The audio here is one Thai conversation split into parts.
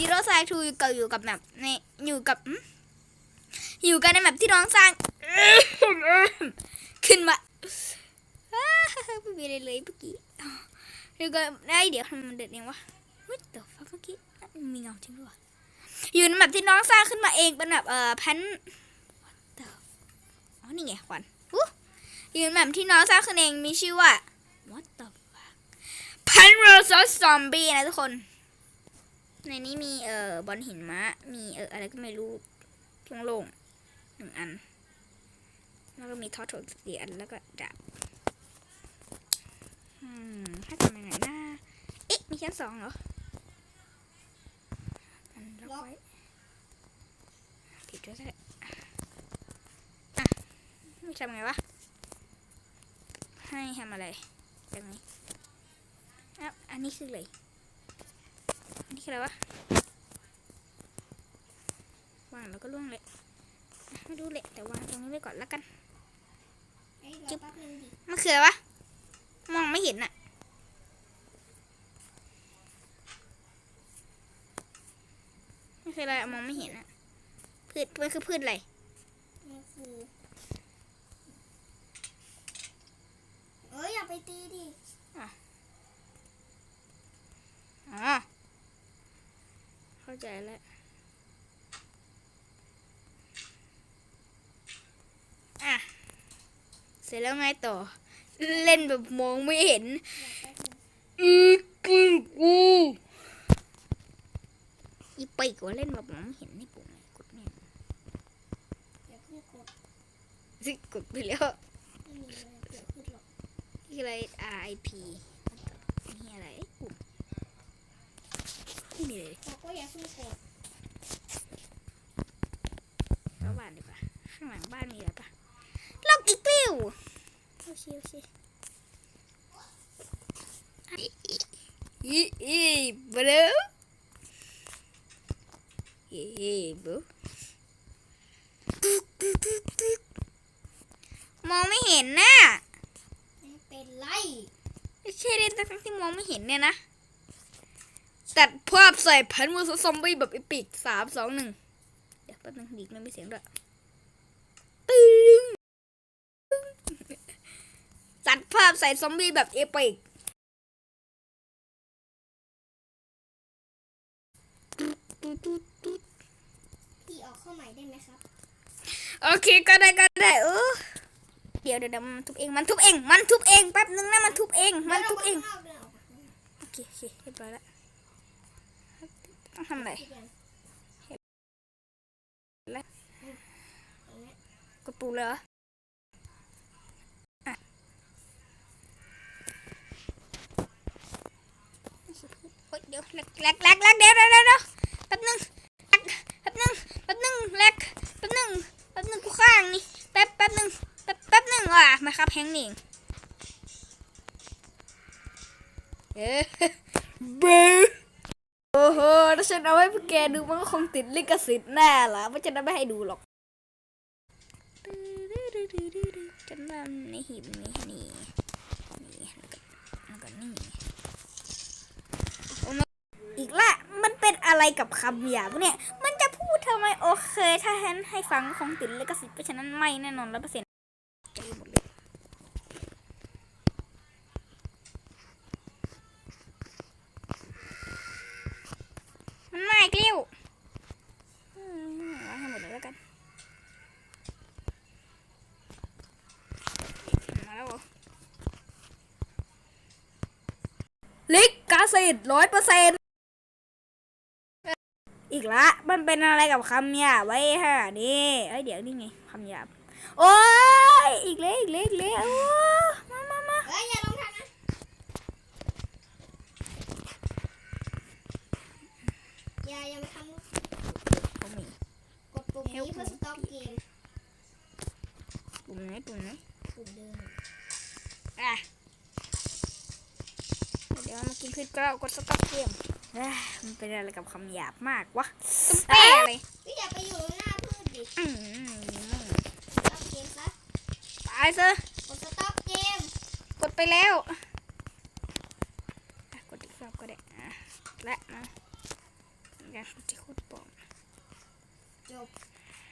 ฮีโร่ไซทูอยู่กับอยู่กับแบบในอยู่กับอยู่กันในแบบที่น้องสร้าง ขึ้นมาไม่มีอะไรเลยเมื่อกี้อยู่กันได้เดี๋ยวทำมันเด็ดเองวะเฮ้ยเดี๋ยวฟังเมื่อกี้มีเงาจริงด้วยอยู่ในแบบที่น้องสร้างขึ้นมาเองเป็นแบบเอ่อแพนอ๋อนี่ไงควันอู้อยู่ในแบบที่น้องสร้างขึ้นเองมีชื่อว่า What the fuck พันโรซอสซอมบี้นะทุกคน ในนี้มีเอ่อบอลหินม้ามีเอ่ออะไรก็ไม่รู้โล่งๆหนึ่งอัน แล้วก็มีทอถกสี่อันแล้วก็ดาบอืมให้ทำยังไงนะเอ๊ะมีชั้นสองเหรออันล็อกไว้ปิดด้วยก็ได้อะไม่ทำไงวะ ให้ทำอะไรแบบนี้อะอันนี้คืออะไร นนี้คืออะไรวะวางแล้วก็ล่วงเลยอะไม่รู้เลยแต่วางตรงนี้ไว้ก่อนแล้วกันเอ้ยรอแป๊บนึงดิมันคืออะไรวะมองไม่เห็นอะมันคืออะไรอะมองไม่เห็นอะพืชมันคือพืชอะไรมันคือเอ้ยอย่าไปตีดิ อ๋อ เข้า ใจแล้วอะ เสร็จแล้วไงต่อ เล่นแบบมองไม่เห็น อือกูกูอีไปกว่าเล่นแบบมองไม่เห็นนี่ปุ่มกดเนี่อย่าเพิ่งกดสิกดไปแล้วอะไรอะไร RIP นี่อะไรปุ่ม ไม่มีเลยบอกว่าอย่าเพิ่งกดเข้าบ้านดีกว่าข้างหลังบ้านมีอะไรปะล็อกอีกปิ้วโอเคโอเคอีอีบลูอีอีบลูมองไม่เห็นน่ะไม่เป็นไรไม่ใช่เล่นทั้งที่มองไม่เห็นเนี่ยนะ ตัดภาพใส่พันมือซอมบี้แบบอีปิกสามสองหนึ่งเดี๋ยวแป๊บนึงดีกมันไม่เสียงด้วยตึ้งตัดภาพใส่ซอมบี้แบบเอปิกพี่ออกเข้าใหม่ได้ไหมครับ โอเคก็ได้ก็ได้เออเดี๋ยวเดี๋ยวเดี๋ยวมันทุบเองมันทุบเอง มันทุบเองแป๊บนึงนะมันทุบเอง มันทุบเองดินออกมาข้างนอกเดินออกมาข้างนอกโอเคโอเคเรียบร้อยแล้ว ต้องทำอะไรพี่เดินแล้วตรงเนี้ยกดปูเลยเหรออะโอ๊ยเดี๋ยวแลกแลกแลกแลกเดี๋ยวเดี๋ยวเดี๋ยวแป๊บนึงแป๊บนึงแป๊บนึงแลกแป๊บนึงแป๊บนึงกูข้างนี่แป๊บแป๊บนึงแป๊บแป๊บนึงอะมาครับแฮงนี่งเอ๊ะเบ้ ฉันเอาให้พวกแกดูมันก็คงติดลิขสิทธิ์แน่ล่ะเพราะฉันไม่ให้ดูหรอกจำนนำในหีบนี้นี่นี่แล้วก็แล้วก็นี่อีกละมันเป็นอะไรกับคำหยาบเนี่ย มันจะพูดทำไมโอเค ถ้าฉันให้ฟังคงติดลิขสิทธิ์เพราะฉะนั้นไม่แน่นอนร้อยเปอร์เซ็นต์ใจหมดเลยมันไม่กลิ้วอืมวางให้หมดเลยแล้วกัน มาแล้วเหรอ ลิกกาสิตร้อยเปอร์เซ็นต์อีกละ มันเป็นอะไรกับคำหยาบไว้ฮะนี่เอ้ยเดี๋ยวนี่ไงคำหยาบโอ้ยอีกเลยอีกเลยอีกเลยโอ้มามามาเอ้ยอย่าลงทางนะอย่าอย่าไปทำผมมีกดปุ่มนี้เพื่อสต็อปเกมปุ่มไหนปุ่มไหนปุ่มเดิมอะเดี๋ยวมากินพืชกระกดสต็อปเกมเอ้ยมันเป็นอะไรกับคำหยาบมากวะตุ้มแป้เลยพี่อย่าไปอยู่หน้าพืชดิอืมสต็อปเกมซะตายซะกดสต็อปเกม กดไปแล้วอะกดอีกรอบก็ได้อะและนะกันที่โคตรปลอมจบ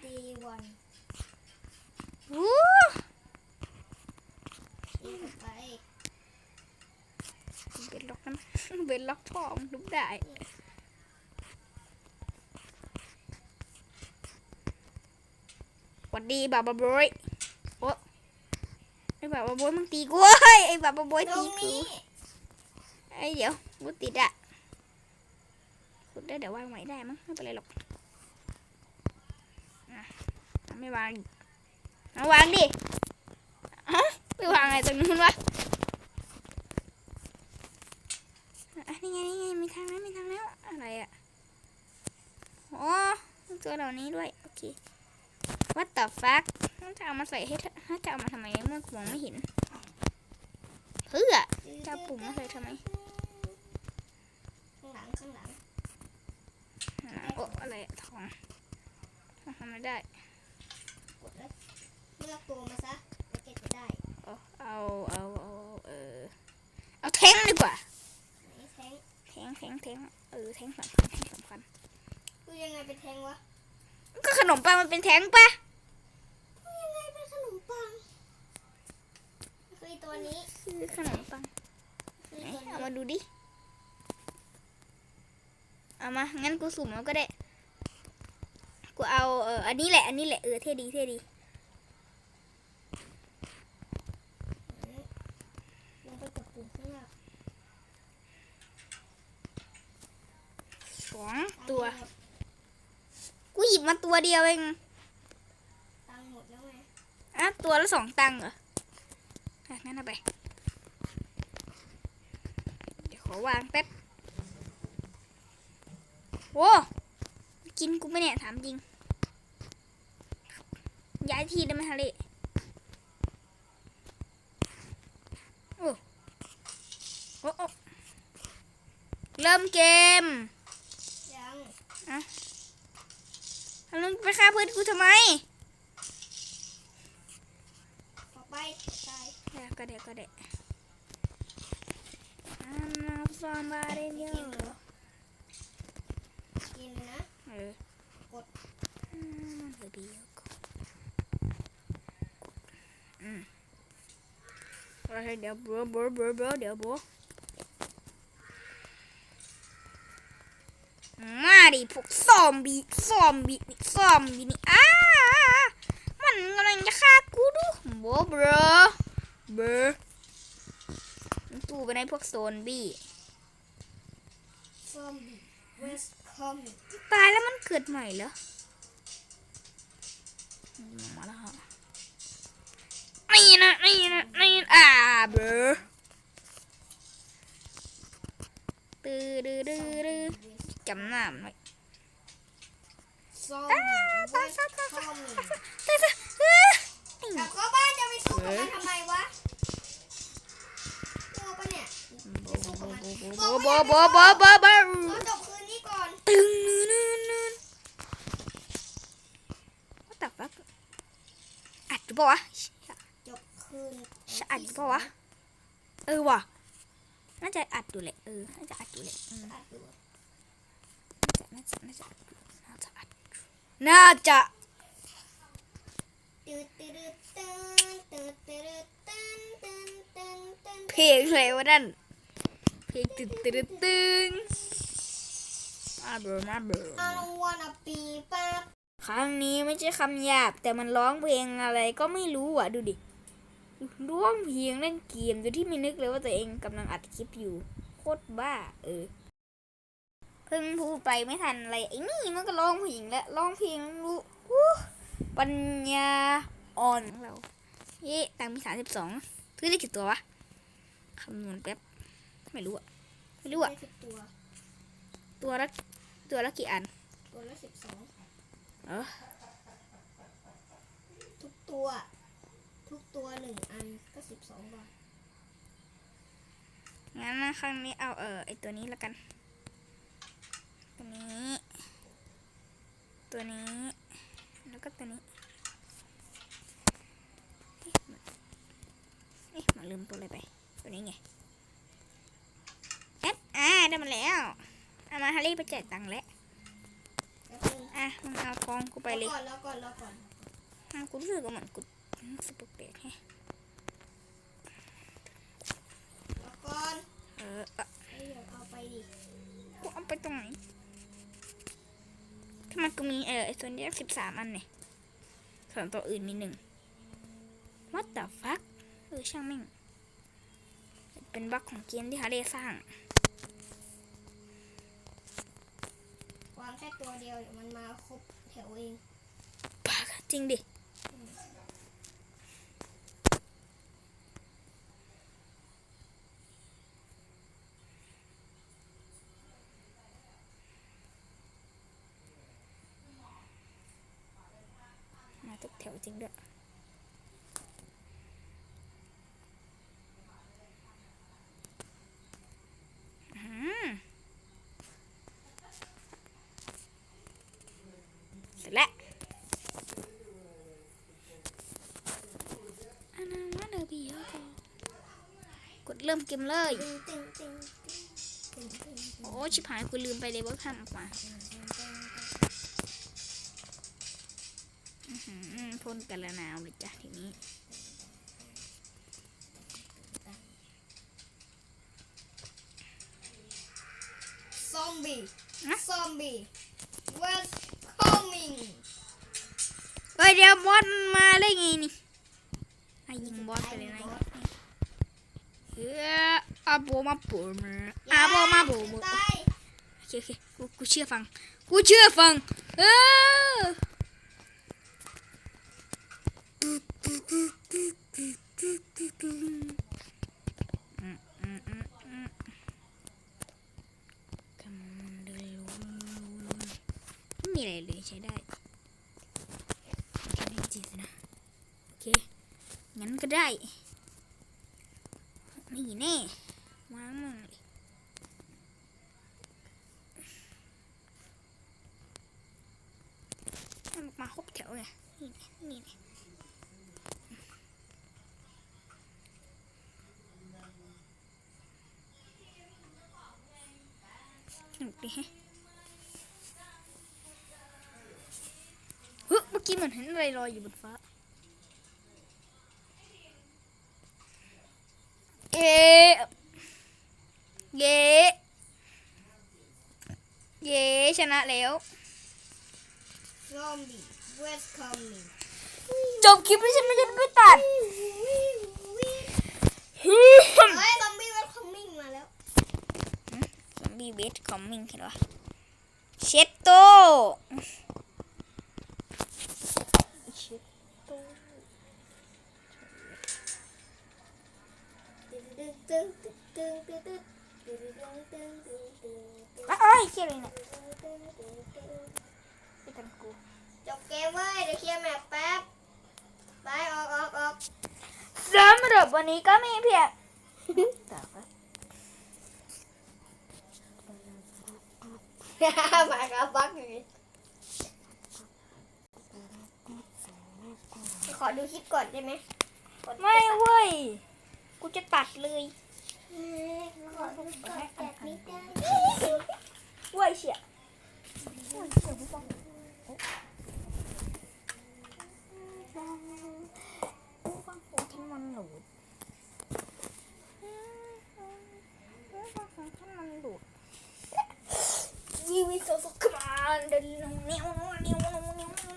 ดีวันวู้ดีไป เบ็ดล็อกนะเบ็ดล็อกท่อมนลุกได้หวัดดีบาบาบอยโอ้ไอ้บาบาบอยมึงตีกูเฮ้ยไอ้บาบาบอยตรตีงกูนี้ไอ้เดี๋ยวกูติดอะขุดได้เดี๋ยววางไว้ได้มั้งไม่เป็นไรหรอกอะไม่วางอีกเอาวางดิฮะไปวางอะไรตรงนู้นวะอะ นี่ไงนี่ไงมีทางแล้วมีทางแล้วอะไรอะอ๋อตัวเหล่านี้ด้วยโอเค what the fuck จะเอามาใส่ให้เธอจะเอามาทำไมเมื่อกูมองไม่เห็นเพื่อจะเอาปุ่มมาใส่ทำไมข้างหลังข้างหลังอ่าโอ้อะไรอะทองทำไม่ได้กดแล้วเลือกตัวมาซะแล้วแกจะได้เอาเอาเอาเอาเออเอาแท้งดีกว่าไหนแทงแท้งแท้งแท้งเออแท้งสำคัญแท้งสำคัญกูยังไงเป็นแทงวะ ก็ขนมปังมันเป็นแท้งปะกูยังไงเป็นขนมปัง คือตัวนี้คือขนมปังคือไหนตัวนี้เอามาดูดิ เอามา งั้นกูสุ่มเอาก็ได้ กูเอาเอออันนี้แหละ อันนี้แหละ เออ เท่ดี เท่ดี ลงไปกดปุ่มข้างล่าง สองตัว กูหยิบ มาตัวเดียวเองตังค์หมดแล้วไงอะตัวละสองตังค์เหรออะงั้นเอาไป เดี๋ยวขอวางแป๊บโว้กินกูไหม่เนี่ยถามจริง ย้ายที่ได้ไหมฮะเล่โอ้โอ้โอ้เริ่มเกม ยังแทำนั้นไปฆ่าเพื่อนกูทำไมต่อไปตายก็เด็กก็เด็กอันนั้นฟอร์มบาร์เรนเยอร์กินนะเออกดมันเดียกอืมเดี๋ยวบัวบัวบัวเดี๋ยวบัว มาดิพวกซอมบี้ซอมบี้นี่ซอมบี้นี่อ้ามันกำลังจะฆ่ากูดูโบรบรบรตู้ไปในพวกโซนบี้ซอมบี้เวสคอมตายแล้วมันเกิดใหม่เหรอมาแล้วฮะนี่นะนี่นะนี่นะอ่าเบอร์ตื้อดื้อดื้อดื้อ จำหน้ามันไว้ซอมบี้เวตายสตายตายคอมตายตายเอ้ยกลับเข้าบ้านจะไปสู้กับมันทำไมวะโง่ปะเนี่ยโบโบโบโบโบโบเราจบคืนนี้ก่อนตึงนู่นนู่นว่าแต่ว่าอัดหรือเปล่าวะจบคืนจะอัดอยู่ปะวะเออว่ะน่าจะอัดอยู่แหละเออน่าจะอัดอยู่แหละอืมอัดอยู่ น่าจะน่าจะน่าจะอัดน่าจะเพลงอะไรวะนั่นเพลงตึ๊ดตึ๊ดตึ๊งมาเบอร์มาเบอร์ครั้งนี้ไม่ใช่คำหยาบ แต่มันร้องเพลงอะไรก็ไม่รู้อะ ดูดิร้องเพลงเล่นเกมโดยที่ไม่นึกเลยว่าตัวเองกำลังอัดคลิปอยู่ โคตรบ้า เออ เพิ่งพูดไปไม่ทันอะไรไอ้นี่มันก็ร้องเพลงแล้วร้องเพลงรู้อู้ปัญญาอ่อนของเราเย่ตังค์มีสามสิบสองซื้อได้กี่ตัววะคำนวณแป๊บไม่รู้อะไม่รู้อะได้สิบตัวตัวละตัวละกี่อัน ตัวละสิบสองเออทุกตัว ทุกตัวหนึ่งอันก็สิบสองบาทงั้นนะครั้งนี้เอาเออไอตัวนี้ละกัน ตัวนี้ ตัวนี้ แล้วก็ตัวนี้เอ๊ะมันเอ๊ะมาลืมตัวอะไรไป ตัวนี้ไงเอ๊ะอ่าได้มาแล้วเอามาฮารี่ไปจ่ายตังค์แล้วอะมึงเอาทองกูไปเลยรอก่อนรอก่อนรอก่อนอะกูรู้สึกว่าเหมือนกูรู้สึกแปลกๆแฮะรอก่อนเอออะเอ้ยเดี๋ยวเอาไปดิกูเอาไปตรงไหน ทำไมกูมีเออไอโซนแยกสิบสามอันเนี่ยส่วนตัวอื่นมีหนึ่ง what the fuck เออช่างแม่ง เป็นบั๊กของเกมที่ฮาร์เดสร้างวางแค่ตัวเดียวเดี๋ยวมันมาครบแถวเองจริงดิ มาทุกแถวจริงด้วยอืมเสร็จแล้วอันนั้นว่าเดอร์บีแล้วก็กดเริ่มเกมเลยตึงตึงตึงตึงตึงตึงโอ้ ชิบหายกูลืมไปเลยว่าทำออกมา หือพ่นกันละนาวเลยจ้ะทีนี้ซอมบี้นะซอมบี้ what's coming เฮ้ยเดี๋ยวบอสมันมาได้ไงนี่ให้ยิงบอสไปเลยนะเฮ้ยอาโบมาโบมาอาโบมาโบมาตายโอเคโอเคกูกูเชื่อฟัง กูเชื่อฟัง เอออืมอืมอืมอืม Come on เดินลงไม่มีอะไรเลยใช้ได้แค่นี้จีสินะ โอเค งั้ ได้นี่แน่วางมึงเลยมันมาครบแถวไงนี่ไงนี่ไงสนุกดีฮะเฮ้ยเมื่อกี้เหมือนเห็นอะไรลอยอยู่บนฟ้า เย่เย่ชนะแล้ว Zombie welcome me จบคลิปนี้ฉันไม่ได้ไปตัดเฮ้ย Zombie welcoming มาแล้ว Zombie welcoming เห็นปะเช็ดโต ตึงตึงตึงตึงตึงตึงตึงตึงตึงตึงตึงอ้าวเอ้ยเชี่ยอะไรเนี่ยไปทำกูจบเกมเว้ยเดี๋ยวเคลียร์แมปแป๊บไปออกออกออกสำหรับวันนี้ก็มีเพียงต่อไปหมากับบักอยู่นี่ขอดูคลิปก่อนได้ไหมกดไม่เว้ย กูจะตัดเลยขอดูก่อนแบบไม่ได้ว้ยเฉียชีวิตสุขการเดินนิ้วนิ้วนิ้วนิ้ว